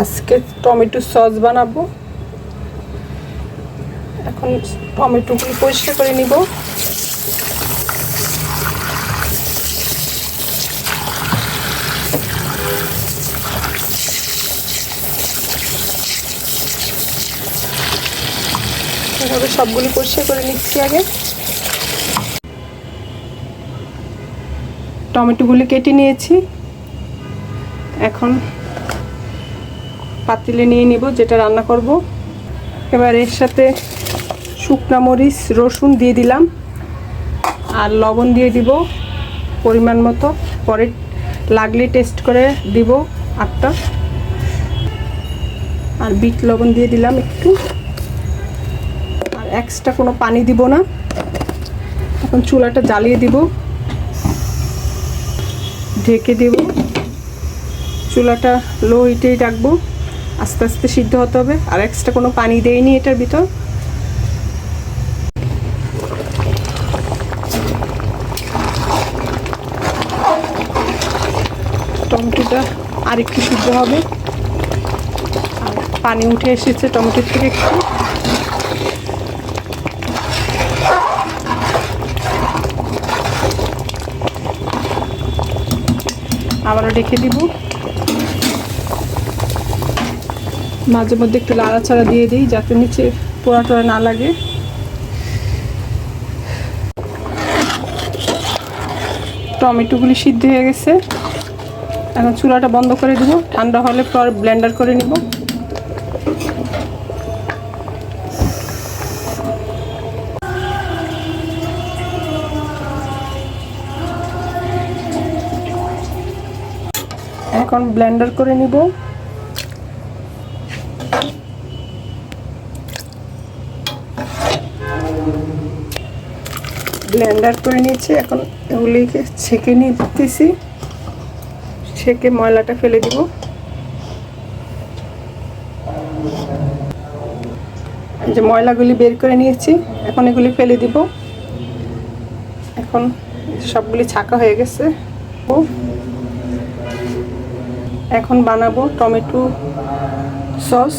আজকে tomato sauce বানাবো। এখন টমেটোগুলো পরিষ্কার করে নিব। এভাবে সবগুলি পরিষ্কার করে নিচ্ছি আগে। টমেটোগুলি কেটে নিয়েছি। এখন পাতিলে নিয়ে নিব, যেটা রান্না করব। এবার এর সাথে শুকনা মরিচ, রসুন দিয়ে দিলাম। আর লবণ দিয়ে দিব পরিমাণ মতো। পরে লাগলে টেস্ট করে দিব আটটা। আর বিট লবণ দিয়ে দিলাম একটু। আর এক্সট্রা কোনো পানি দিব না। এখন চুলাটা জ্বালিয়ে দিব। ঢেকে দেব। চুলাটা লো হিটেই রাখব। আস্তে আস্তে সিদ্ধ হতে হবে। আর এক্সট্রা কোনো পানি দেয়নি এটার ভিতর। টমেটোটা আর একটু সিদ্ধ হবে। পানি উঠে এসেছে টমেটোর থেকে একটু। আবারও রেখে দিব। মাঝে মধ্যে একটু লাড়াচাড়া দিয়ে দিই যাতে নিচে পোড়া টোড়া না লাগে। টমেটোগুলি সিদ্ধ হয়ে গেছে। এখন চুলাটা বন্ধ করে দিব। ঠান্ডা হলে পর ব্লেন্ডার করে নিব। এখন ব্লেন্ডার করে নিব। ব্লেন্ডার করে নিয়েছি। এখন এগুলিকে ছেঁকে নিতেছি। ছেঁকে ময়লাটা ফেলে দিব। যে ময়লাগুলি বের করে নিয়েছি, এখন এগুলি ফেলে দিব। এখন সবগুলি ছাকা হয়ে গেছে। ও এখন বানাবো টমেটো সস।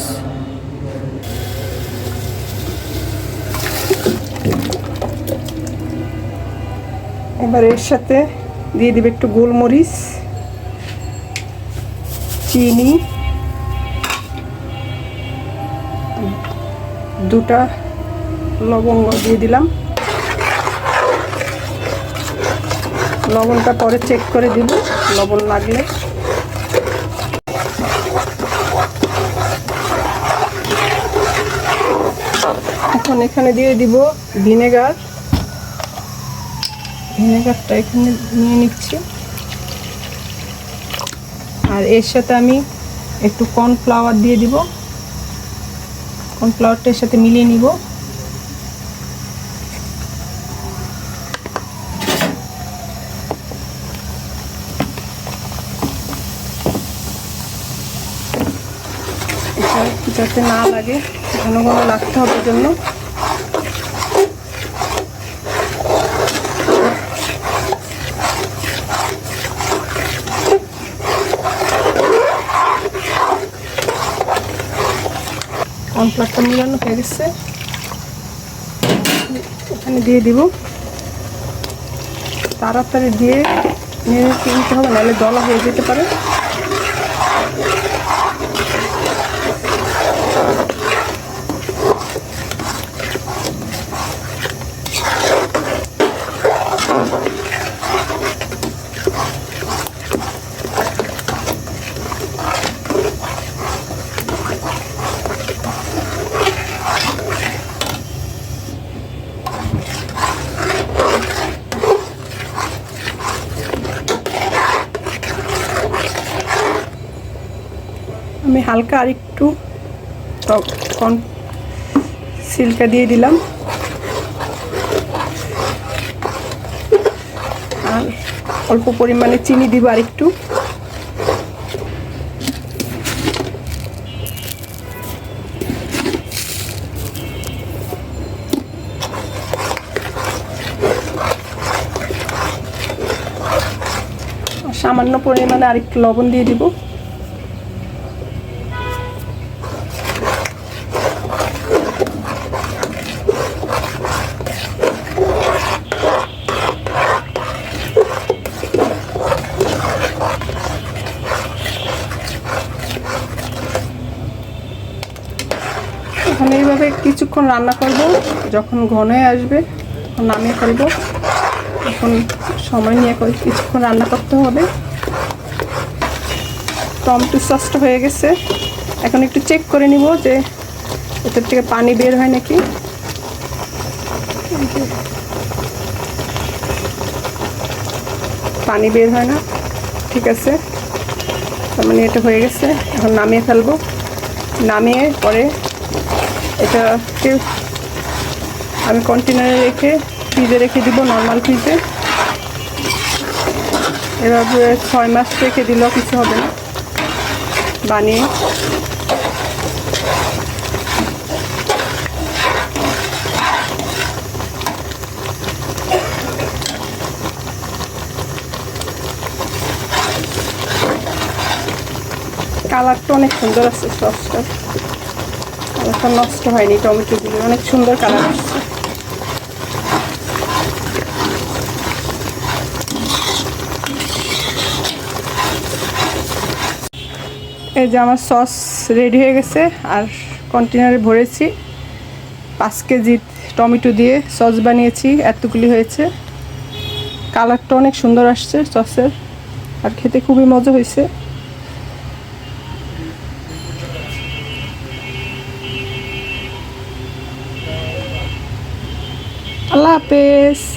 এবার এর সাথে দিয়ে দিবে একটু গোলমরিচ, চিনি, দুটা লবঙ্গ দিয়ে দিলাম। লবণটা পরে চেক করে দিব, লবণ লাগলে। এখন এখানে দিয়ে দিব ভিনেগার। ভিনেগারটা এখানে নিয়ে নিচ্ছি। আর এর সাথে আমি একটু কর্নফ্লাওয়ার দিয়ে দিব। কর্নফ্লাওয়ারটা এর সাথে মিলিয়ে নিব। যাতে না লাগে, ঘন ঘন লাগতে হবে জন্য। কর্নফ্লাওয়ারটা মিলানো হয়ে গেছে। এখানে দিয়ে দিব। তাড়াতাড়ি দিয়ে নিয়ে কিনতে হবে, নাহলে দলা হয়ে যেতে পারে আমি হালকা আর একটু কন সিল্কা দিয়ে দিলাম। আর অল্প পরিমাণে চিনি দিব আর একটু। সামান্য পরিমাণে আরেকটু লবণ দিয়ে দিব। এখন এইভাবে কিছুক্ষণ রান্না করব। যখন ঘন হয়ে আসবে, তখন নামিয়ে ফেলব। এখন সময় নিয়ে কিছুক্ষণ রান্না করতে হবে। টমেটো সসটা হয়ে গেছে। এখন একটু চেক করে নিব যে এটার থেকে পানি বের হয় নাকি। পানি বের হয় না। ঠিক আছে। তার মানে এটা হয়ে গেছে। এখন নামিয়ে ফেলব। নামিয়ে পরে এটাকে আমি কন্টেনারে রেখে ফ্রিজে রেখে দিব নর্মাল ফ্রিজে এভাবে ছয় মাস রেখে দিলেও কিছু হবে না। বানিয়ে। কালারটা অনেক সুন্দর আছে সসটা কালারটা নষ্ট হয়নি, টমেটো দিয়ে। অনেক সুন্দর কালার আসছে। এই যে আমার সস রেডি হয়ে গেছে, আর কন্টেনারে ভরেছি। পাঁচ কেজি টমেটো দিয়ে সস বানিয়েছি, এতগুলি হয়েছে। কালারটা অনেক সুন্দর আসছে সসের, আর খেতে খুবই মজা হয়েছে। হাফেজ